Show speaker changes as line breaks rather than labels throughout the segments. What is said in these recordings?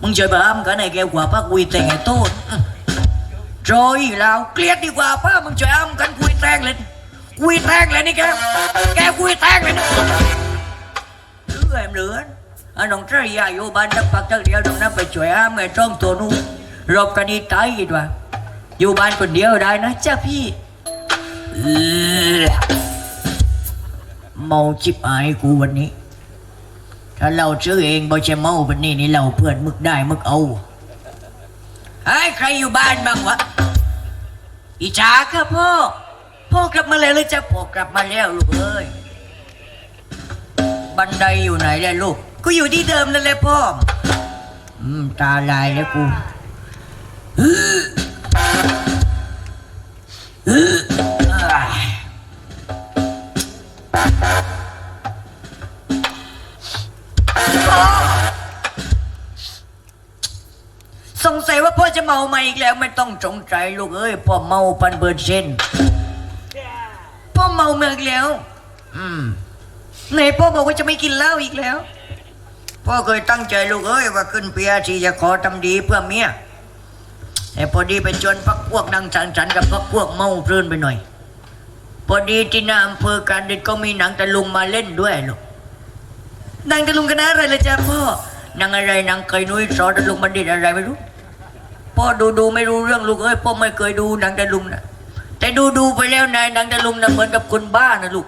มึงช่วยบ้ามกันไอ้แกกว่าป้ากุยแตงไอ้โต้นจอยเราเกลียดดีกว่าป้ามึงช่วยอ้ำกันกุยแตงเลยกุยแตงเลยนี่แกแกกุยแตงเลยนะเรื่อเหลือนอันน้องเจ้าอยาอยู่บ้านนักปักจักเดียวตรงนั้นไปช่วยอ้ำไอ้จ้องตัวนู้นรบกันนี่ตายอีกว่าอยู่บ้านคนเดียวได้นะจ้าพี่เมาจิบหายกูวันนี้ ถ้าเราซื้อเองบ่จะเมาแบบนี้นี่เราเพื่อนมึกได้มึกเอาไอ้ใครอยู่บ้านบ้างวะอีจ๋าครับพ่อ พ่อกลับมาแล้วเลยจ้ะพ่อกลับมาแล้วลูกเอ้ยบันไดอยู่ไหนแล้วลูก กูอยู่ที่เดิมนั่นแหละพ่อ อืม ตาลายแล้วกู สงสัยว่าพ่อจะเมามาอีกแล้วไม่ต้องจงใจลูกเอ้ยพ่อเมาพันเปอร์เซ็นต์พ่อเมาเมือกแล้ว อืมไหนพ่อบอกว่าจะไม่กินเหล้าอีกแล้ว พ่อเคยตั้งใจลูกเอ้ยว่าขึ้นเปียที่จะขอทำดีเพื่อเมียแต่พอดีไปจนพักพวกนั่งสังสรรค์กับพักพวกเมาเพลินไปหน่อย พอดีที่หน้าอำเภอการเด็ดก็มีหนังตะลุงมาเล่นด้วยลูกหนังตะลุงกันนะอะไรละจ๊ะพ่อหนังอะไรหนังเคยนุ้ยสอนตะลุงบัณฑิตอะไรไม่รู้ พ่อดูดูไม่รู้เรื่องลูกเอ้ยพ่อไม่เคยดูหนังตะลุงนะแต่ดูดูไปแล้วนายหนังตะลุงนะเหมือนกับคนบ้านะลูก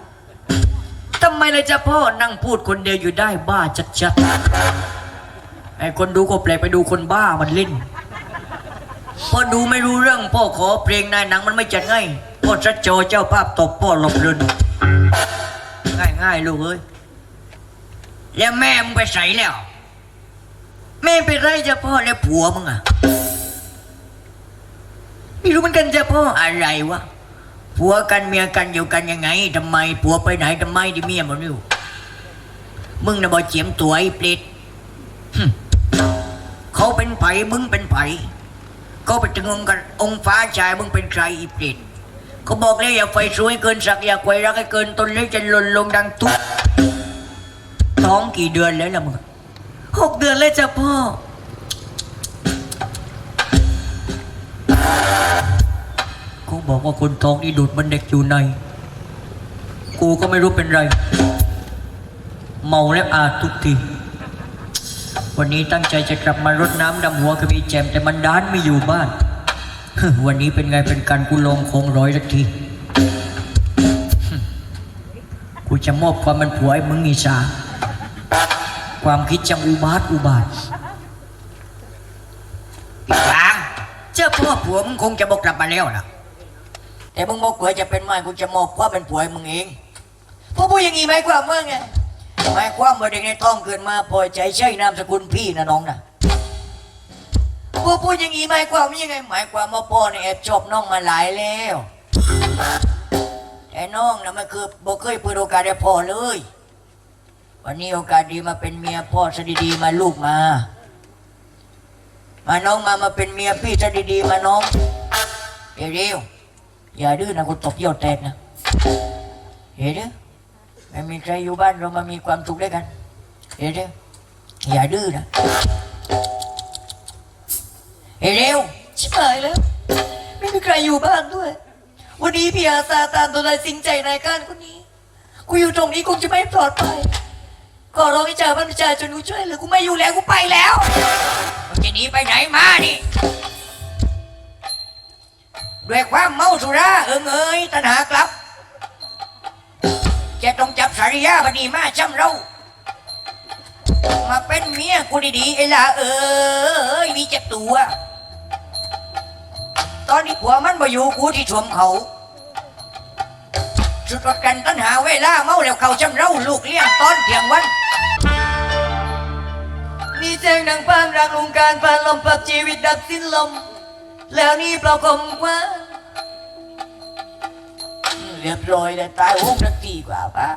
ทำไมเลยจ๊ะพ่อนั่งพูดคนเดียวอยู่ได้บ้าชัดๆไอ้คนดูก็แปลกไปดูคนบ้ามันเล่นพ่อดูไม่รู้เรื่องพ่อขอเพลงนายหนังมันไม่จัดง่ายพ่อชัดโจเจ้าภาพตบพ่อหลบเรืนง่ายง่ายๆลูกเอ้ยแล้วแม่มึงไปใส่แล้ว แม่ไปไรจ้ะพ่อแล้วผัวมึงอะ ม่รู้เหมือนกันจะพ่ออะไรวะผัวกันเมียกันอยู่กันยังไงทำไมผัวไปไหนทำไมที่เมียมันอยู่มึงน่ะบอเจียมตัวไอ้เปรตหึเขาเป็นไผ่มึงเป็นไผ่เขาไปถึงองค์กันองค์ฟ้าชายมึงเป็นใครอีเปรตเขาบอกแล้วอย่าไฟสวยเกินสักอย่าไฟรักให้เกินตนแล้จะหล่นลงดังทุกท้องกี่เดือนแล้วล่ะมึงหกเดือนแล้วจ้ะพ่อ บอกว่าคนท้องนี่ดูดมันเด็กอยู่ใน กูก็ไม่รู้เป็นไร เมาแล้วอาทุกที วันนี้ตั้งใจจะกลับมารดน้ำดำหัวกับอีแจมแต่มันด้านไม่อยู่บ้าน วันนี้เป็นไงเป็นการกูลงคงร้อยสักที กูจะมอบความเป็นผัวให้มึงอีสาความคิดจังอุบาทอุบาทพี่ฟางเจ้าพ่อผัวมึงคงจะบอกกลับมาแล้วนะ แต่มึงบอกว่าจะเป็นไม่กูจะมอบว่าเป็นผัวให้มึงเองพราะพูดอย่างนี้ไหมความว่าไงหมายความว่าเด็กในท้องเกิดมาพอใจใช่นามสกุลพี่นะน้องนะพอพูดอย่างนี้หมายความว่ายังไง หมายความว่าพ่อเนี่ยแอบชอบน้องมาหลายแล้วแต่น้องนะมันคือบอกเคยเปิดโอกาสให้พ่อเลย วันนี้โอกาสดีมาเป็นเมียพ่อซะดีๆมาลูกมา มาน้องมามาเป็นเมียพี่ซะดีๆมาน้องเร็วๆ อย่าดื้อนะกูตบเยี่ยวแตกนะเห็นเด้อไม่มีใครอยู่บ้านเรามามีความสุขด้วยกันเห็นเด้อย่าดื้อนะเห็นเร็ว
ชิบหายแล้ว ไม่มีใครอยู่บ้านด้วย วันนี้พี่อาซาตามตัวนายสิงใจนายการคนนี้ กูอยู่ตรงนี้คงจะไม่ปลอดภัยก็ร้องให้จ่าบ้านจ่าจนกูช่วยเหลือกูไม่อยู่แล้วกูไปแล้ว
จะหนีไปไหนมานี่ ด้วยความเมาสุราเอิงเอ้ยตัณหากลับ จะต้องจับสาริยาบดีมาจำเรา มาเป็นเมียกูดีๆไอ้ล่ะเอ้ยมีเจ็บตัว ตอนนี้ผัวมันมาอยู่กูที่ชมเขาสุดกันตัณหาเวลาเมาแล้วเขาจำเราลูกเลี้ยงตอนเที่ยงวัน
มีแจ้งดังพางรักลงการพานลมปรับชีวิตดับสิ้นลม แล้วนี่เปล่าคมกว่า
เรียบร้อยแล้วตายหกนาทีกว่าป้า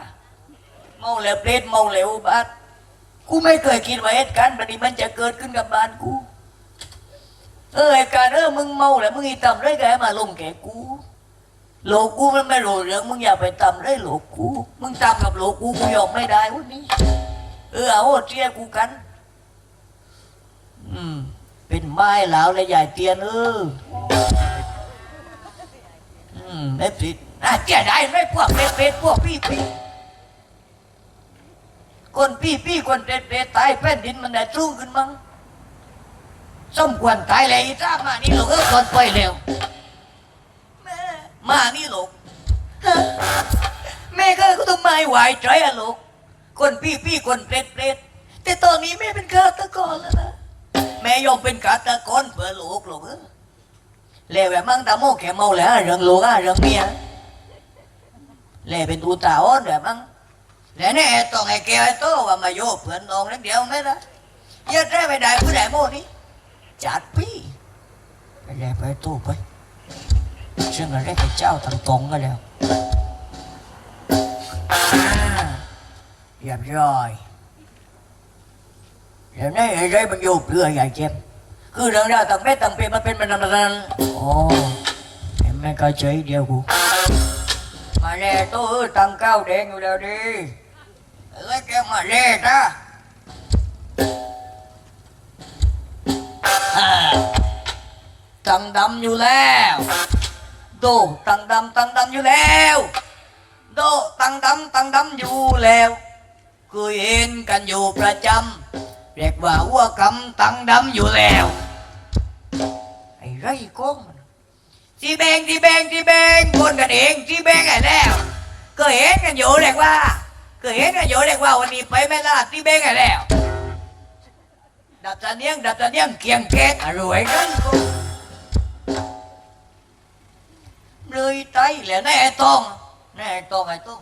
เมาแล้วเปรตเมาแล้วบัดกูไม่เคยคิดว่าเหตุการณ์แบบนี้มันจะเกิดขึ้นกับบ้านกู เออเหตุการณ์เออมึงเมาแล้วมึงอีทำไรแกมาลงแก่กูโลกกูมันไม่รู้เรื่องมึงอย่าไปทำไรโลกกูมึงทำกับโลกกูกูยอมไม่ได้วันนี้ เออเอาเทียกูกัน อืม
เป็นไม้เหลาและใหญ่เตียนเอออืมไม่ผิดอะเจ๊ได้ไหมพวกเป็ดเป็ดพวกพี่พี่คนพี่พี่คนเป็ดเป็ดตายแผ่นดินมันได้สูงขึ้นมั้งสมควรตายเลยจ้ามานี่ลูกเออคนไปเร็วมานี่ลูกแม่ก็ต้องไม่ไหวใจอะลูกคนพี่พี่คนเปรตเปรตแต่ตอนนี้แม่เป็นฆาตกรแล้วนะ แม่ยอมเป็นฆาตะกรเพื่อลูกลูกเล้วแบบมั่งตาโมแกเมาแล้วเรื่องลูกอะเรื่องเมียแล้วเป็นตูตาอ้อนแบบมั่งแล้วนี่ต้องไอ้แกไอ้โตว่ามาโยกเพื่อนน้องนิดเดียวไม่ละยัดได้ไม่ได้ผู้ใดโมนี่จัดพี่ไปแล้วไปตู้ไปซึ่งอะไรกับเจ้าทางตรงก็แล้วอ่าเรียบร้อย เดี๋ยวนี้ไอ้ไรมันอยู่เพื่อใหญ่เจ็บ คือเรื่องราวต่างเม็ดต่างเป็นมันเป็นมันนานๆโอ้เห็นไหมก็เฉยเดียวกูมาแล่ตัวตังเก้าแดงอยู่แล้วดิเอ้ยแกมาแล่จ้าตังดำอยู่แล้วโดตังดำตังดำอยู่แล้วโดตังดำตังดำอยู่แล้วเคยเห็นกันอยู่ประจำ เรียกว่าวัวกำตังดำอยู่แล้วไอ้ไรก้องมันทีแบงทีแบงทีแบงคนกันเองทีแบงไอ้แล้วก็เห็นกันอยู่เรียกว่าก็เห็นกันอยู่เรียกว่าวันนี้ไปไม่ลาดทีแบงไอ้แล้วดับตาเนียงดับตาเนียงเกียงแกงอร่อยกันกูเลยไตแล้วแน่ต้องแน่ตัวไงตัวต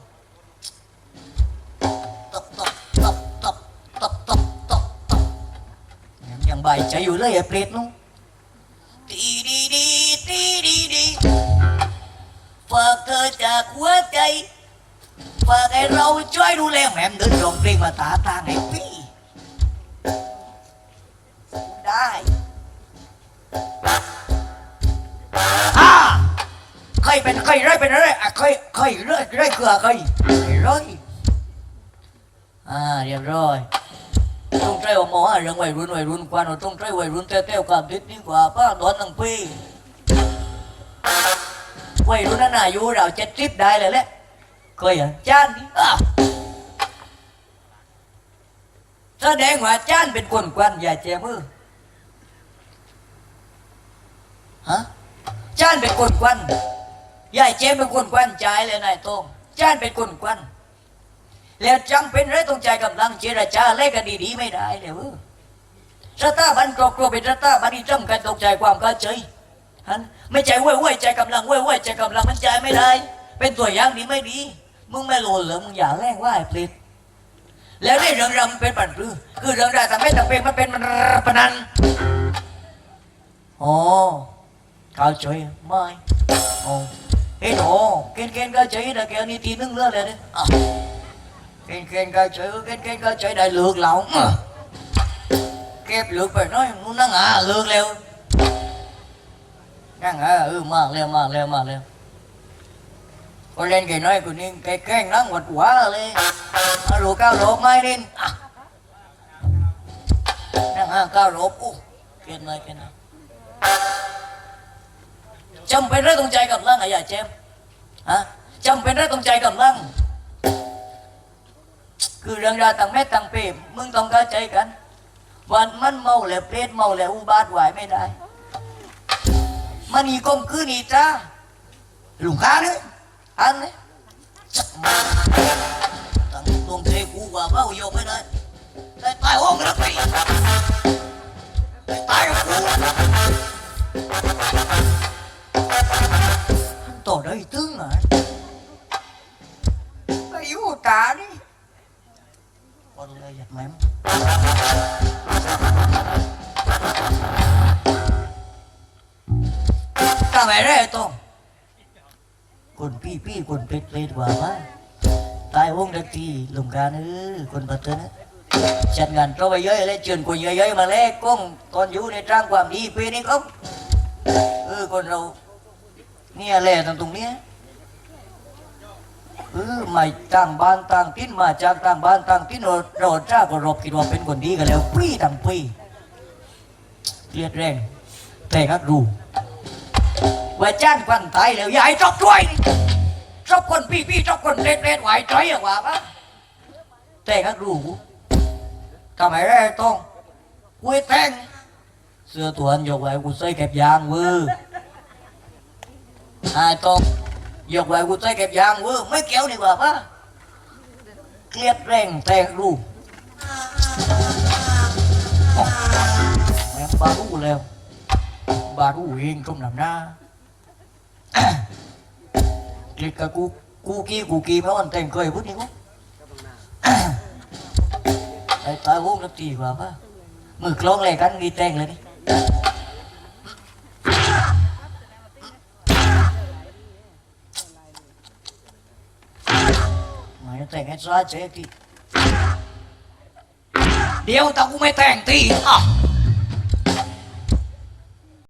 ใบใจอยู่เลยไอ้เปรตนู้นดีดีดีดีดีดีฝากเธอจากหัวใจฝากให้เราช่วยดูแลแหม่มเดินร้องเพลงมาตาตางพี่ได้อ่าใครเป็นใครไรเป็นอะไรอะใครใครไรไรคือใครไอ้ไรอ่าเรียบร้อย ต้องใจว่าหมอเรื่องวัยรุ่นวัยรุ่นกว่าเราต้องใจวัยรุ่นเต้วๆกับดิดนี่กว่าป้าตอนหนึ่งปีวัยรุ่นนั้นอายุเราเจ็ดสิบได้เลยแหละเคยอะจ้านนี่อะแสดงว่าจ้านเป็นคนกวนอย่าเจมือฮะจ้านเป็นคนกวนยายเจมเป็นคนกวนใจเลยนายโต้งจ้านเป็นคนกวน แล้วจำเป็นไรต้องใจกำลังเจรจาอะไรกันดีๆไม่ได้เลยวรัตตาบันกรอกลัวเป็นรัตตาบันที่จำกันตกใจความเข้าใจฮันไม่ใจว้ยว้ยใจกำลังว้ยว้ยใจกำลังมันใจไม่ได้ เป็นตัวอย่างดีไม่ดี มึงไม่โลนเหรอมึงอย่าแรงว่าไอ้พลิดแล้วได้เรื่องรำเป็นปั่นปื้อคือเรื่องราวแต่ไม่แต่เพลงมันเป็นมันปนันอ๋อเข้าใยไม่โอ้อเอ้นโอเกณฑ์เกณฑ์เข้าใจแต่แกนี่ตีนึงเลือดเลยเนี่ย khen khen ca chữ, khen khen ca chữ, đại lượt lộn à. kép lượt phải nói, muốn nó ngã lượt leo. Đang ngã ừ mà leo mà leo mà leo. Con lên cái nói của nên cái khen nó ngọt quá lên à. nó lùa cao lộp mai lên. Đang ngã cao lộp u khen này khen nào. จำเป็นเรื่องตรงใจกับร่างอะไรอย่าเจมฮะจำเป็นเรื่องตรงใจกับร่าง คือเรื่องราวต่างแม่ต่างเปรมมึงต้องเข้าใจกัน วันมันเมาแล้วเปรตเมาแล้วอุบาทไหวไม่ได้ มันอีกลมคืนอีจ้าลุงค้าเนี่ยอันเนี่ยจักมาตั้งตรงเทกูว่าเบ้าโยกไม่ได้ได้ตายห้องแล้วไปได้ตายกับกู tổ đây tương à Cái คนเลยนั้ทำไมเร่ต้องคนพี่พี่คนเป็ดเป็ดว่าว่า
ตายวงดักทีลงการเออคนปัตเตอร์นะ
จัดงานเราไปเยอะเลยเชิญคนเยอะๆมาแลกก้องตอนอยู่ในจ้างความดีเพื่อนี้ก็เออคนเราเนี่ยแหละตรงตรงเนี้ย เออมาต่างบ้านต่างทิ้นมาจากต่างบ้านต่างทิ้นเราเราจ้าก็รบคิดว่าเป็นคนดีกันแล้วปี้ต่างปี้
เลียดแรง แต่ก็รู้ว่าจ้านควันตายแล้วยายจบด้วยจบคนพี่พี่จบคนเล่นเล่นไหวใจอะว่าปะแต่ก็รู้ทำไมได้ต้องกูให้แต่งเสื้อตัวนั้นยกไว้กูใส่เก็บยางเวอร์ไอ้ต้อง ยกไว้กูใส่เก็บยางเวอร์ไม่เกี่ยวดีกว่าปะเกลียดแรงแต่รู้แม่งบา แล้ว บารู้เองตรงหน้าหน้า เกลียดกับกูกูกี้กูกี้ไม่วันแต่งเคยพูดนี่กู ไอ้ตาวุ้งนักตีกว่าปะมือกลองอะไรกันดีแต่งเลยนี่ไม่แต่งให้ซาเจ๊ทีเดี๋ยวตากูไม่แต่งตีอ่ะ